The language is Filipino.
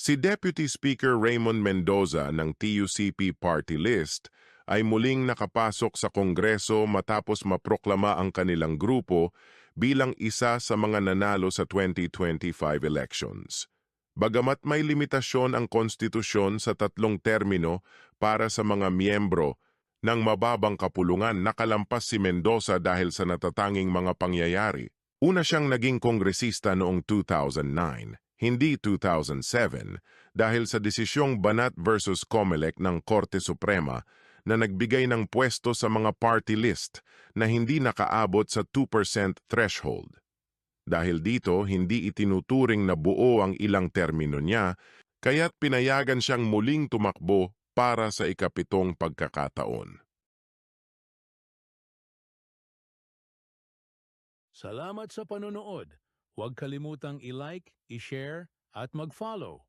Si Deputy Speaker Raymond Mendoza ng TUCP Party List ay muling nakapasok sa Kongreso matapos maproklama ang kanilang grupo bilang isa sa mga nanalo sa 2025 elections. Bagamat may limitasyon ang konstitusyon sa tatlong termino para sa mga miyembro ng mababang kapulungan, nakalampas si Mendoza dahil sa natatanging mga pangyayari. Una siyang naging kongresista noong 2009, hindi 2007, dahil sa desisyong Banat versus Comelec ng Korte Suprema na nagbigay ng pwesto sa mga party list na hindi nakaabot sa 2% threshold. Dahil dito, hindi itinuturing na buo ang ilang termino niya, kaya't pinayagan siyang muling tumakbo para sa ikapitong pagkakataon. Salamat sa panonood. Huwag kalimutang i-like, i-share at mag-follow.